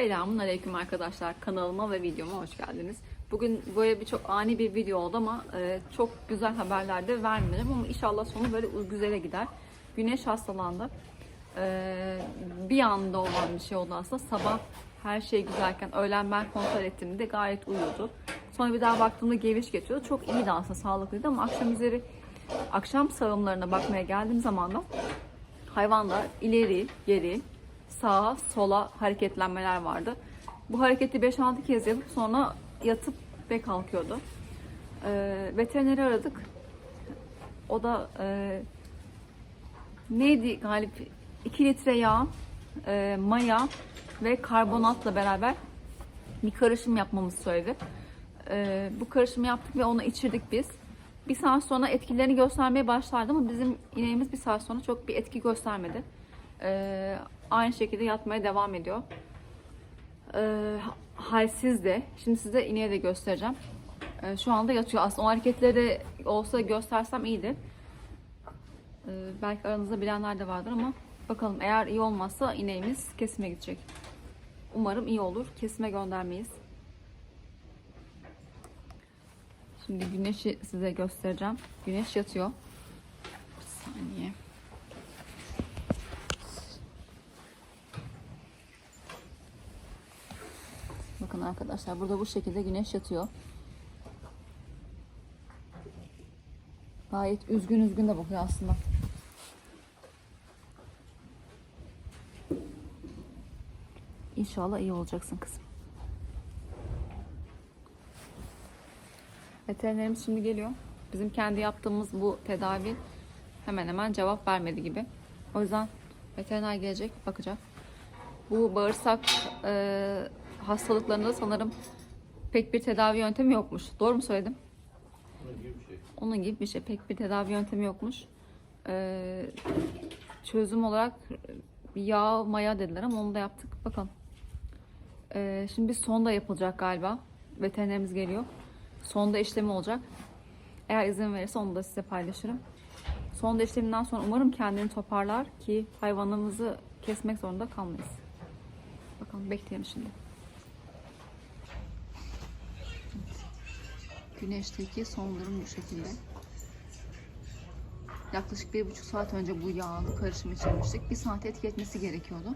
Selamun Aleyküm arkadaşlar. Kanalıma ve videoma hoş geldiniz. Bugün böyle bir çok ani bir video oldu ama e, çok güzel haberler de vermeyeceğim ama inşallah sonu böyle güzele gider. Güneş hastalandı. E, bir anda olan bir şey oldu aslında. Sabah her şey güzelken öğlen ben kontrol ettiğimde gayet uyuyordu. Sonra bir daha baktığımda geviş geçiyordu. Çok iyiydi aslında sağlıklıydı ama akşam üzeri akşam sağımlarına bakmaya geldiğim zaman da hayvanda ileri geri sağa sola hareketlenmeler vardı. Bu hareketi 5-6 kez yapıp sonra yatıp ve kalkıyordu. Ee, veterineri aradık. O da e, neydi galip 2 litre yağ, e, maya ve karbonatla beraber bir karışım yapmamızı söyledi. Ee, bu karışımı yaptık ve onu içirdik biz. Bir saat sonra etkilerini göstermeye başlardı ama bizim ineğimiz bir saat sonra çok bir etki göstermedi. Ee, aynı şekilde yatmaya devam ediyor. Ee, halsiz de. Şimdi size ineğe de göstereceğim. Ee, şu anda yatıyor. Aslında o hareketleri olsa göstersem iyiydi. Ee, belki aranızda bilenler de vardır ama bakalım eğer iyi olmazsa ineğimiz kesime gidecek. Umarım iyi olur. Kesime göndermeyiz. Şimdi güneşi size göstereceğim. Güneş yatıyor. Bir saniye. Bakın arkadaşlar burada bu şekilde güneş yatıyor. Gayet üzgün üzgün de bakıyor aslında. İnşallah iyi olacaksın kızım. Veterinerimiz şimdi geliyor. Bizim kendi yaptığımız bu tedavi hemen hemen cevap vermedi gibi. O yüzden veteriner gelecek, bakacak. Bu bağırsak hastalıklarında sanırım pek bir tedavi yöntemi yokmuş. Doğru mu söyledim? Onun gibi bir şey. Pek bir tedavi yöntemi yokmuş. E, çözüm olarak yağ, maya dediler ama onu da yaptık. Bakalım. E, şimdi bir sonda yapılacak galiba. Veterinerimiz geliyor. Sonda işlemi olacak. Eğer izin verirse onu da size paylaşırım. Sonda işleminden sonra umarım kendini toparlar ki hayvanımızı kesmek zorunda kalmayız. Bakalım bekleyelim şimdi. Güneşteki son durum bu şekilde. Yaklaşık bir buçuk saat önce bu yağlı karışımı içirmiştik. Bir saat etki etmesi gerekiyordu.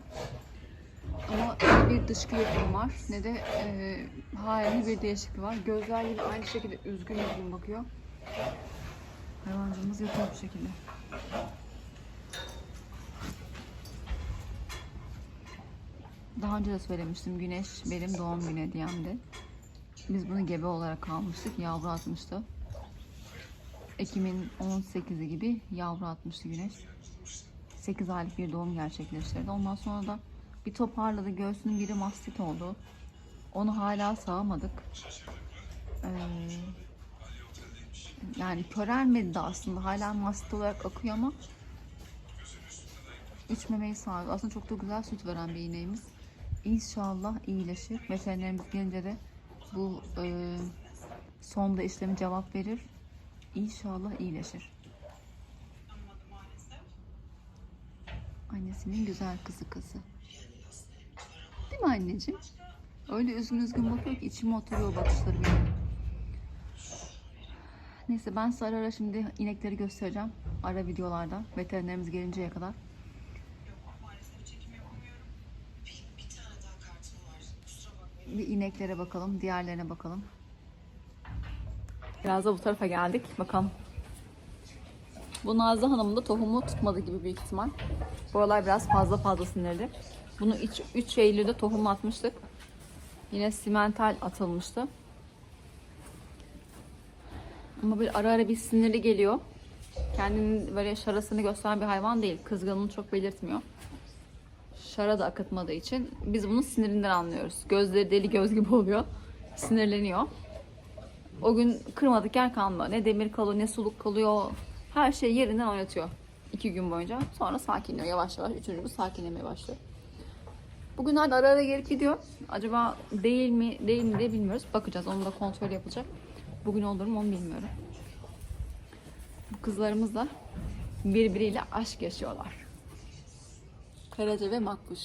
Ama ne bir dışkı yapım var ne de e, halinde bir değişiklik var. Gözler yine aynı şekilde üzgün üzgün bakıyor. Hayvancığımız yatıyor bu şekilde. Daha önce de söylemiştim güneş benim doğum günü hediyemdi. Biz bunu gebe olarak almıştık. Yavru atmıştı. Ekim'in 18'i gibi yavru atmıştı güneş. 8 aylık bir doğum gerçekleştirdi. Ondan sonra da bir toparladı. Göğsünün biri mastit oldu. Onu hala sağamadık. Ee, yani körelmedi de aslında. Hala mastit olarak akıyor ama içmemeyi sağlıyor. Aslında çok da güzel süt veren bir ineğimiz. İnşallah iyileşir. Veterinerimiz gelince de bu e, sonda işlemi cevap verir. İnşallah iyileşir. Annesinin güzel kızı kızı. Değil mi anneciğim? Öyle üzgün üzgün bakıyor ki içime oturuyor bakışları benim. Neyse ben size ara ara şimdi inekleri göstereceğim. Ara videolarda. Veterinerimiz gelinceye kadar. Bir ineklere bakalım. Diğerlerine bakalım. Biraz da bu tarafa geldik. Bakalım. Bu Nazlı Hanım'ın da tohumu tutmadı gibi büyük ihtimal. Buralar biraz fazla fazla sinirli. Bunu 3 Eylül'de tohum atmıştık. Yine simental atılmıştı. Ama bir ara ara bir sinirli geliyor. Kendinin böyle şarasını gösteren bir hayvan değil. Kızgınlığını çok belirtmiyor. Şara da akıtmadığı için biz bunu sinirinden anlıyoruz. Gözleri deli göz gibi oluyor. Sinirleniyor. O gün kırmadık yer kalmıyor. Ne demir kalıyor ne suluk kalıyor. Her şey yerinden oynatıyor. iki gün boyunca. Sonra sakinliyor yavaş yavaş. Üçüncü gün sakinlemeye başlıyor. Bugünlerde ara ara gelip gidiyor. Acaba değil mi değil mi diye bilmiyoruz. Bakacağız. Onun da kontrol yapılacak. Bugün olur mu onu bilmiyorum. Bu kızlarımız da birbiriyle aşk yaşıyorlar. Karaca ve Makbuş.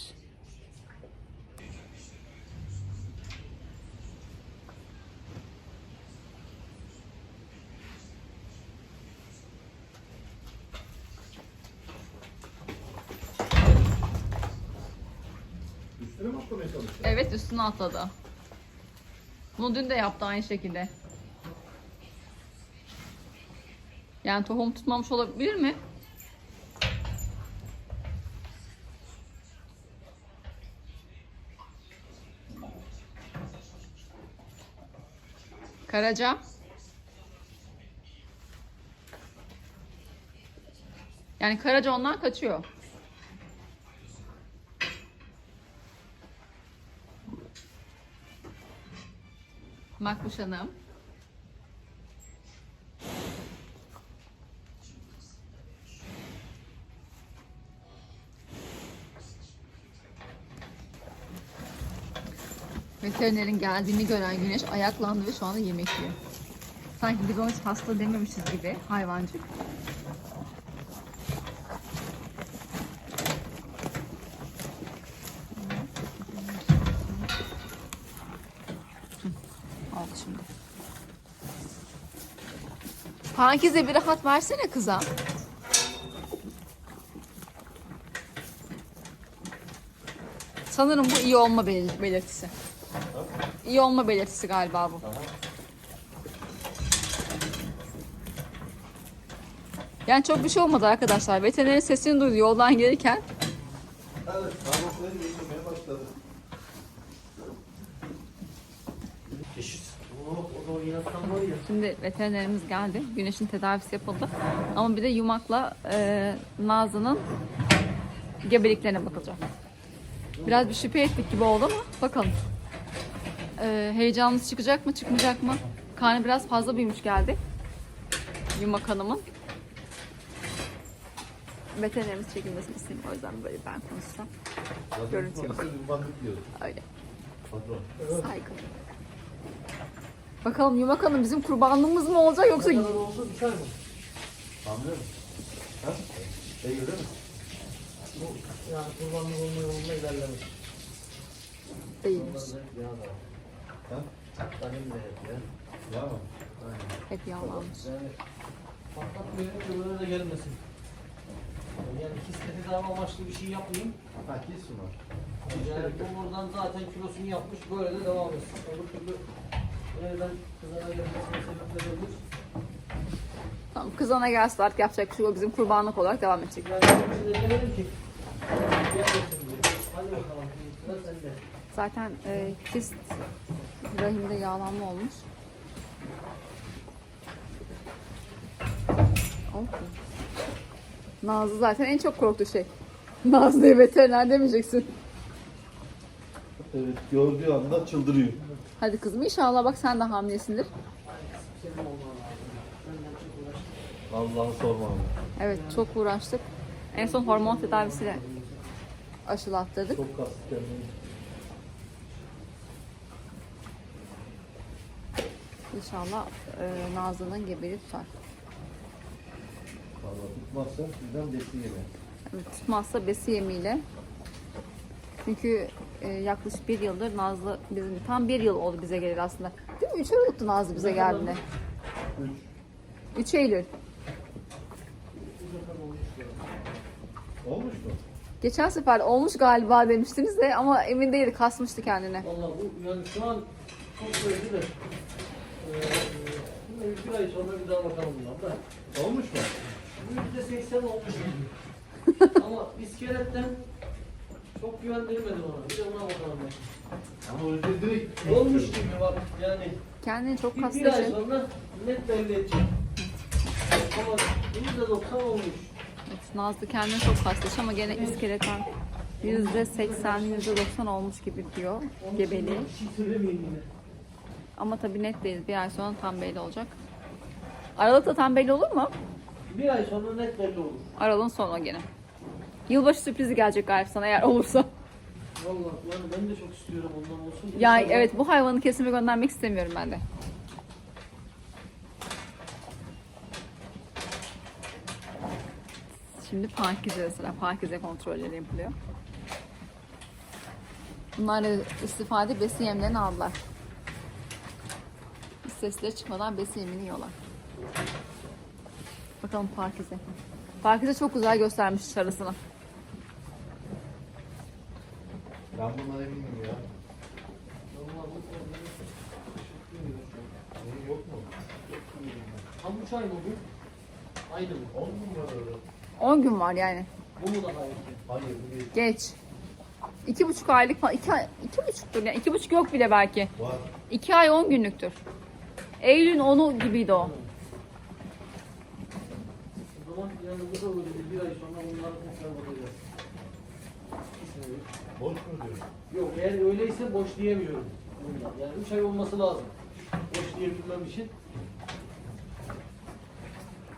Evet üstüne atladı. Bunu dün de yaptı aynı şekilde. Yani tohum tutmamış olabilir mi? Karaca. Yani Karaca ondan kaçıyor. Makbuş Hanım. Veterinerin geldiğini gören Güneş ayaklandı ve şu anda yemek yiyor. Sanki biz ona hasta dememişiz gibi hayvancık. Oldu şimdi. Pakize bir rahat versene kıza. Sanırım bu iyi olma belir- belirtisi. İyi olma belirtisi galiba bu. Yani çok bir şey olmadı arkadaşlar. Veterinerin sesini duydu yoldan gelirken. Şimdi veterinerimiz geldi. Güneşin tedavisi yapıldı. Ama bir de yumakla e, Nazlı'nın gebeliklerine bakılacak. Biraz bir şüphe ettik gibi oldu ama bakalım. E, heyecanımız çıkacak mı çıkmayacak mı? Karnı biraz fazla büyümüş geldi. Yumak Hanım'ın. Veterinerimiz çekilmesini istedim. O yüzden böyle ben konuşsam. Görüntü yok. Öyle. Saygı. Bakalım Yumak Hanım bizim kurbanlığımız mı olacak yoksa Ne kadar oldu düşer mi? Anlıyor musun? Ha? Şey görüyor musun? Yani kurbanlık olma yolunda ilerlemiş. değilmiş. Ha? Benim de hep ya. Hep yağlanmış. Yani patlatmayalım böyle de gelmesin. Yani de tedavi amaçlı bir şey yapmayayım. Ha, kesin var. Yani bu buradan zaten kilosunu yapmış böyle de devam etsin. Öbür türlü nereden kızana gelmesine sebepler olur. Tamam kızana gelsin artık yapacak bir şey yok. Bizim kurbanlık olarak devam edecek. Yani ben size demedim ki gelmesin diye. Hadi bakalım. Sıra sende. Zaten e, kist rahimde yağlanma olmuş. Oh. Nazlı zaten en çok korktuğu şey. Nazlı'ya veteriner demeyeceksin. Evet, gördüğü anda çıldırıyor. Hadi kızım inşallah bak sen de hamilesindir. Allah'ı sorma. ama. Evet çok uğraştık. En son hormon tedavisiyle aşılattırdık. Çok kastık kendini. İnşallah e, Nazlı'nın gebeliği tutar. Vallahi tutmazsa bizden besi yeme. Evet, tutmazsa besi yemiyle. Çünkü e, yaklaşık bir yıldır Nazlı bizim tam bir yıl oldu bize geleli aslında. Değil mi? Üç Aralık'tı Nazlı bize geldiğinde. Üç. 3 Eylül. Olmuş mu? Geçen sefer olmuş galiba demiştiniz de ama emin değildik kasmıştı kendine. Valla bu yani şu an çok böyle de. Şimdi bir ay sonra bir daha bakalım bundan da. Olmuş mu? Bu yüzde seksen olmuş. Ama iskeletten çok güvendirmedim ona. Bir de buna bakalım. Ama öyle direkt. Olmuş gibi bak yani. Kendini çok Bir, bir ay sonra net belli edecek. Ama yüzde doksan olmuş. evet, Nazlı kendini çok kastığı için ama gene iskeleten %80, %90 olmuş gibi diyor gebeliği. Bir şey söylemeyeyim yine. Ama tabii net değil. Bir ay sonra tam belli olacak. Aralıkta tam belli olur mu? Bir ay sonra net belli olur. Aralığın sonu gene. Yılbaşı sürprizi gelecek galiba sana eğer olursa. Valla yani ben de çok istiyorum ondan olsun. Ya İnşallah- evet bu hayvanı kesime göndermek istemiyorum ben de. Şimdi Pakize sıra. Pakize kontrolleri yapılıyor. Bunlar istifade besi yemlerini aldılar. Sesleri çıkmadan besi yemini yiyorlar. Bakalım Pakize. Pakize çok güzel göstermiş çarısını. Ya Ben bundan eminim ya. Yok mu? Tam 3 ay mı bu? Aynı mı? 10 numara öyle. 10 gün var yani. Bu mu daha iyi? Hayır bu değil. Geç. İki buçuk aylık falan. iki, ay, iki buçuktur yani. iki buçuk yok bile belki. Var. İki ay on günlüktür. Eylül'ün onu gibiydi o. O zaman yanımızda böyle bir, bir ay sonra bunları tekrar bakacağız. Boş mu diyorsun? Yok eğer öyleyse boş diyemiyorum. Bunlar. Yani 3 ay olması lazım. Boş diyebilmem için.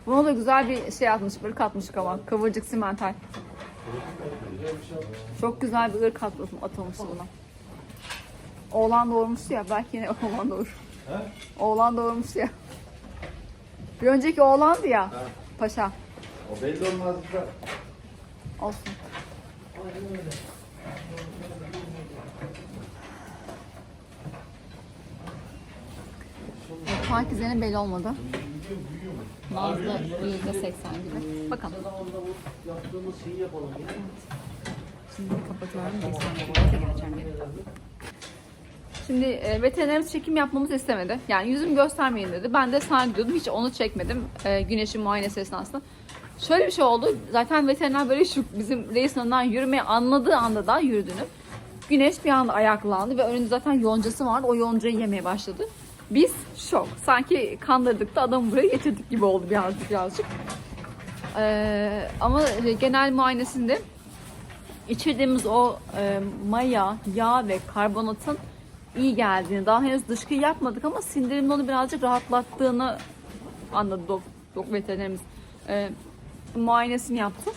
Buna da güzel bir şey atmış, ırk atmış ama. Kıvırcık simental. Güzel bir şey yapmış. Çok güzel bir ırk atmış, atılmış buna. Oğlan doğurmuştu ya, belki yine oğlan doğurur. He? Oğlan doğurmuştu ya. Bir önceki oğlandı ya, Ha. paşa. O belli olmaz da. Olsun. Öyle. Pakize'nin belli olmadı. Nazlı yüzde seksen gibi. Bakalım. Şimdi kapatıyorum. Beslenmeye geleceğim geri. Şimdi e, veterinerimiz çekim yapmamızı istemedi. Yani yüzümü göstermeyin dedi. Ben de saygı diyordum. Hiç onu çekmedim e, güneşin muayenesi esnasında. Şöyle bir şey oldu. Zaten veteriner böyle şu bizim reisin önünden yürümeyi anladığı anda da yürüdüğünü. Güneş bir anda ayaklandı ve önünde zaten yoncası vardı. O yoncayı yemeye başladı. Biz şok. Sanki kandırdık da adamı buraya getirdik gibi oldu birazcık birazcık. E, ama genel muayenesinde içirdiğimiz o e, maya, yağ ve karbonatın iyi geldiğini, daha henüz dışkı yapmadık ama sindirimin onu birazcık rahatlattığını anladı dok, dok veterinerimiz. E, muayenesini yaptı.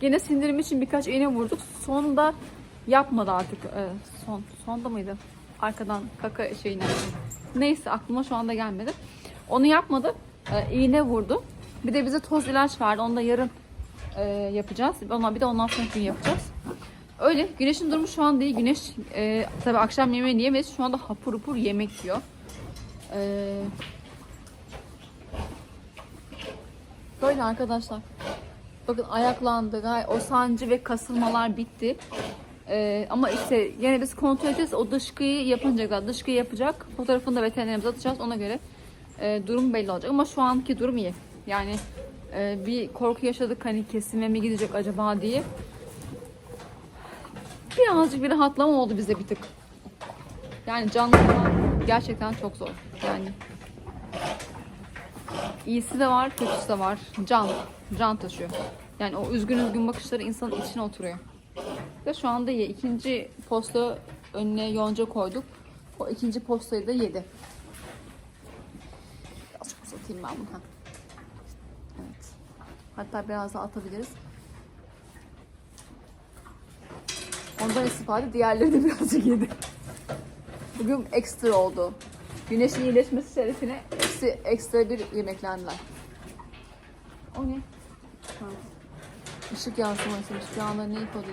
Gene sindirim için birkaç iğne vurduk. Sonunda yapmadı artık. E, son sonda mıydı? Arkadan kaka şeyine. Neyse aklıma şu anda gelmedi. Onu yapmadı. E, iğne vurdu. Bir de bize toz ilaç verdi. Onu da yarın e, yapacağız. Ona bir de ondan sonra gün yapacağız. Öyle. Güneşin durumu şu an değil. Güneş e, tabii akşam yemeğini yemedi. Şu anda hapur hapur yemek yiyor. E, böyle arkadaşlar. Bakın ayaklandı. Gay- O sancı ve kasılmalar bitti. E, ama işte yine biz kontrol edeceğiz. O dışkıyı yapınca kadar dışkıyı yapacak. Fotoğrafını da veterinerimize atacağız. Ona göre e, durum belli olacak. Ama şu anki durum iyi. Yani e, bir korku yaşadık hani kesime mi gidecek acaba diye. Birazcık bir rahatlama oldu bize bir tık. Yani canlı gerçekten çok zor. Yani iyisi de var, kötüsü de var. Can, can taşıyor. Yani o üzgün üzgün bakışları insanın içine oturuyor. Ve şu anda iyi. İkinci posta önüne yonca koyduk. O ikinci postayı da yedi. Biraz uzatayım ben bunu. Evet. Hatta biraz daha atabiliriz. Ondan istifade diğerleri de birazcık yedi. Bugün ekstra oldu. Güneşin iyileşmesi şerefine hepsi ekstra bir yemeklendiler. O ne? Ha. Işık yansımasıymış. Bir anda ne ediyor?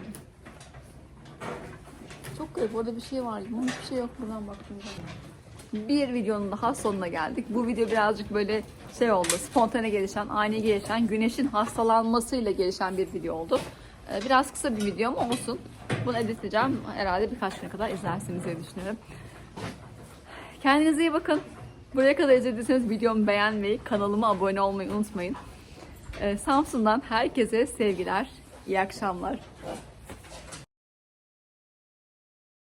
Çok garip. Orada bir şey var gibi ama hiçbir şey yok buradan baktığımda. Bir videonun daha sonuna geldik. Bu video birazcık böyle şey oldu. Spontane gelişen, ani gelişen, güneşin hastalanmasıyla gelişen bir video oldu. Ee, Biraz kısa bir video ama olsun. Bunu editleyeceğim. Herhalde birkaç güne kadar izlersiniz diye düşünüyorum. Kendinize iyi bakın. Buraya kadar izlediyseniz videomu beğenmeyi, kanalıma abone olmayı unutmayın. Ee, Samsun'dan herkese sevgiler, iyi akşamlar.